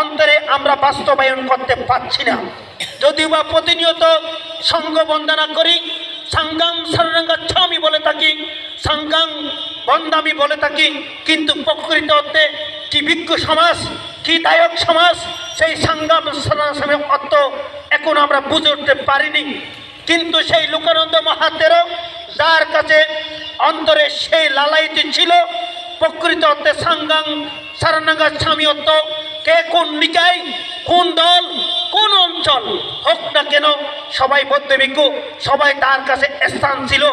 অন্তরে আমরা বাস্তবায়ন করতে পারছি না। যদিও বা প্রতিনিয়ত সঙ্গ বন্দনা করি সাঙ্গাম সরঙ্গাচ্ছামি বলে থাকি সাঙ্গাম বন্দামি বলে থাকি, কিন্তু প্রকৃত অর্থে কি ভিক্ষু সমাজ, কি দায়ক সমাজ, সেই সাঙ্গাম সরাসরি অর্থ এখন আমরা বুঝে উঠতে পারিনি। কিন্তু সেই লোকানন্দ মহাতেরও যার কাছে অন্তরে সেই লালাইটি ছিল প্রকৃত অর্থে সাংগাং, সারানাঙ্গা স্বামী অর্থ কে কোন নিকায় কোন দল, কোন অঞ্চল হোক না কেন, সবাই বৌদ্ধ সবাই তার কাছে স্থান ছিল।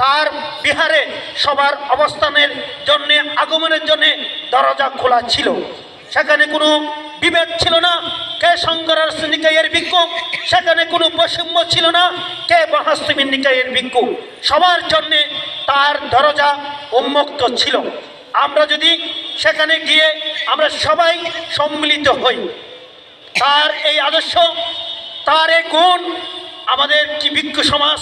তার বিহারে সবার অবস্থানের জন্য, আগমনের জন্য দরজা খোলা ছিল। সেখানে কোনো বিভেদ ছিল না, কে শঙ্করার নিকায়ের ভিক্ষু, সেখানে কোনো বৈষম্য ছিল না, কে মহাস্তমী নিকায়ের ভিক্ষু। সবার জন্যে তার দরজা উন্মুক্ত ছিল। আমরা যদি সেখানে গিয়ে আমরা সবাই সম্মিলিত হই, তার এই আদর্শ, তার এই গুণ, আমাদের কি ভিক্ষু সমাজ,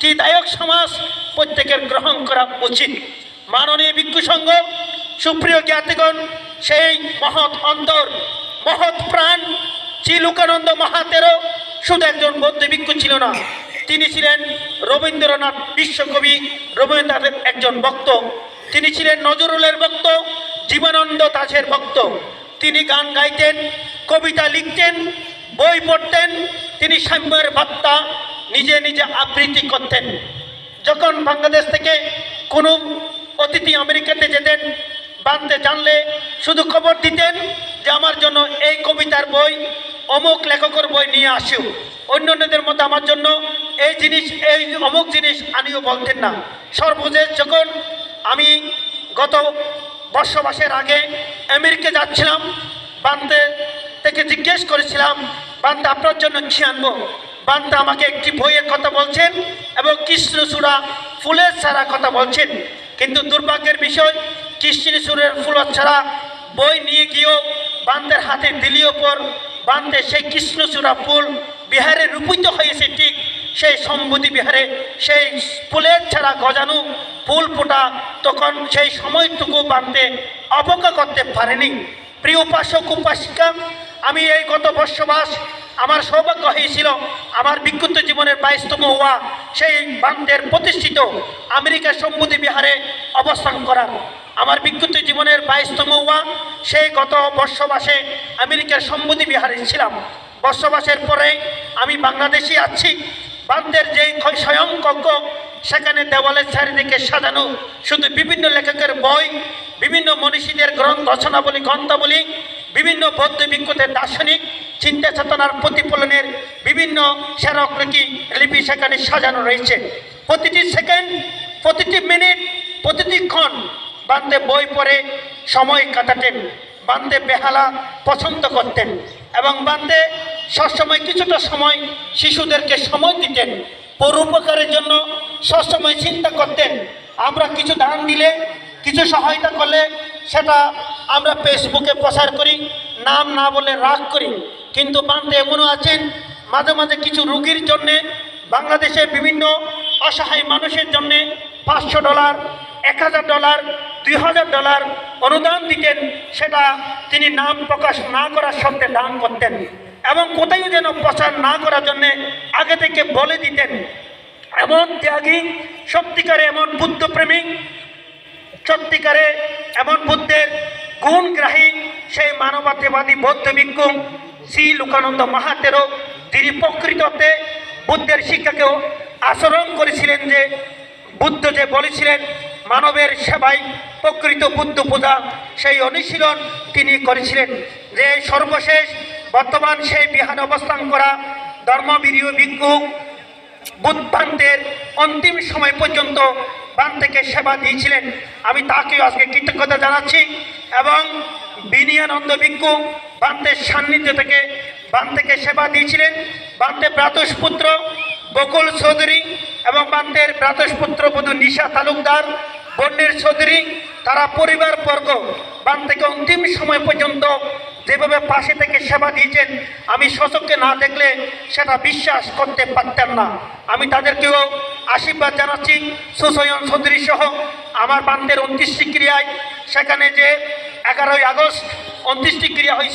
কি দায়ক সমাজ, প্রত্যেকের গ্রহণ করা উচিত। মাননীয় ভিক্ষু সংঘ, সুপ্রিয় জ্ঞাতিগণ, সেই মহৎ অন্তর, মহৎ প্রাণ, চিলুকানন্দ মহাতেরও শুধু একজন বৌদ্ধ ভিক্ষু ছিল না, তিনি ছিলেন রবীন্দ্রনাথ বিশ্বকবি, রবীন্দ্রনাথের একজন ভক্ত। তিনি ছিলেন নজরুলের ভক্ত, জীবনানন্দ দাসের ভক্ত। তিনি গান গাইতেন, কবিতা লিখতেন, বই পড়তেন, তিনি সাম্যের বার্তা নিজে নিজে আবৃত্তি করতেন। যখন বাংলাদেশ থেকে কোনো অতিথি আমেরিকাতে যেতেন বানতে জানলে শুধু খবর দিতেন যে আমার জন্য এই কবিতার বই, অমুক লেখকের বই নিয়ে আসিও। অন্যান্যদের মতো আমার জন্য এই জিনিস, এই অমুক জিনিস আনিও বলতেন না। সর্বশেষ যখন আমি গত বর্ষবাসের আগে আমেরিকা যাচ্ছিলাম, বানতে থেকে জিজ্ঞেস করেছিলাম, বানতে আপনার জন্য কী আনব? বানতে আমাকে একটি বইয়ের কথা বলছেন এবং কৃষ্ণচূড়া ফুলের ছাড়া কথা বলছেন। কিন্তু দুর্ভাগ্যের বিষয়, কৃষ্ণ কৃষ্ণচূড়ের ফুলের ছাড়া বই নিয়ে গিয়েও বান্দের হাতে দিলিও পর বান্দে সেই কৃষ্ণচূড়া ফুল বিহারে রূপিত হয়েছে ঠিক সেই সম্বুতি বিহারে, সেই ফুলের ছাড়া গজানো ফুল ফোটা তখন সেই সময়টুকু বানতে অবজ্ঞা করতে পারেনি। প্রিয় উপাসক, উপাসিকা, আমি এই গত বর্ষবাস আমার সৌভাগ্য হয়েছিল, আমার বিক্ষুব্ধ জীবনের বাইশতম হওয়া সেই বান্দের প্রতিষ্ঠিত আমেরিকা সম্মতি বিহারে অবস্থান করার আমার বিক্ষুব্ধ জীবনের বাইশতম হওয়া সেই গত বর্ষবাসে আমেরিকার সম্মতি বিহারে ছিলাম। বর্ষবাসের পরে আমি বাংলাদেশে আছি বান্দের যেই স্বয়ং কক্ষ সেখানে দেওয়ালের চারিদিকে সাজানো। শুধু বিভিন্ন লেখকের বই, বিভিন্ন মনীষীদের গ্রন্থ, রচনাবলী, গ্রন্থাবলী, বিভিন্ন বৌদ্ধ ভিক্ষুদের দার্শনিক, চিন্তা চেতনার প্রতিফলনের বিভিন্ন স্মারকলিপি লিপি সেখানে সাজানো রয়েছে। প্রতিটি সেকেন্ড, প্রতিটি মিনিট, প্রতিটি ক্ষণ বান্দে বই পড়ে সময় কাটাতেন, বান্দে বেহালা পছন্দ করতেন এবং বান্দে সবসময় কিছুটা সময় শিশুদেরকে সময় দিতেন পরোপকারের জন্য সবসময় চিন্তা করতেন। আমরা কিছু দান দিলে, কিছু সহায়তা করলে সেটা আমরা ফেসবুকে প্রচার করি, নাম না বলে রাগ করি। কিন্তু বান্দে এমনও আছেন, মাঝে মাঝে কিছু রুগীর জন্যে, বাংলাদেশে বিভিন্ন অসহায় মানুষের জন্যে পাঁচশো ডলার, এক হাজার ডলার, দুই হাজার ডলার অনুদান দিতেন, সেটা তিনি নাম প্রকাশ না করার সত্ত্বে দান করতেন। এবং কোথাও যেন প্রচার না করার জন্যে আগে থেকে বলে দিতেন। এমন ত্যাগী, সত্যিকারে এমন বুদ্ধপ্রেমিক সত্যিকারে এমন বুদ্ধের গুণগ্রাহী, সেই মানবতাবাদী বৌদ্ধ ভিক্ষু শ্রী লোকানন্দ মাহাতেরও তিনি প্রকৃততে বুদ্ধের শিক্ষাকেও আচরণ করেছিলেন যে, বুদ্ধ যে বলেছিলেন, মানবের সেবাই প্রকৃত বুদ্ধ পূজা, সেই অনুশীলন তিনি করেছিলেন যে সর্বশেষ বর্তমান সেই বিহানে অবস্থান করা ধর্মবীরীয় ভিক্ষু বুদ্ধান্তের অন্তিম সময় পর্যন্ত থেকে সেবা দিয়েছিলেন। আমি তাকেও আজকে কৃতজ্ঞতা জানাচ্ছি এবং বিনিয়ানন্দ ভিক্ষু বান্তের সান্নিধ্য থেকে বান থেকে সেবা দিয়েছিলেন। বান্তে ব্রাতস পুত্র বকুল চৌধুরী এবং বান্তের ব্রাতস পুত্র বধূ নিশা তালুকদার, বন্যের চৌধুরী, তারা পরিবার বর্গ বান থেকে অন্তিম সময় পর্যন্ত যেভাবে পাশে থেকে সেবা দিয়েছেন, আমি শোষককে না দেখলে সেটা বিশ্বাস করতে পারতাম না। আমি তাদেরকেও আশীর্বাদ জানাচ্ছি সুসয়ন চৌধুরী সহ আমার বান্ধের অন্ত্যেষ্টিক্রিয়ায়। সেখানে যে এগারোই আগস্ট অন্ত্যেষ্টিক্রিয়া হয়েছে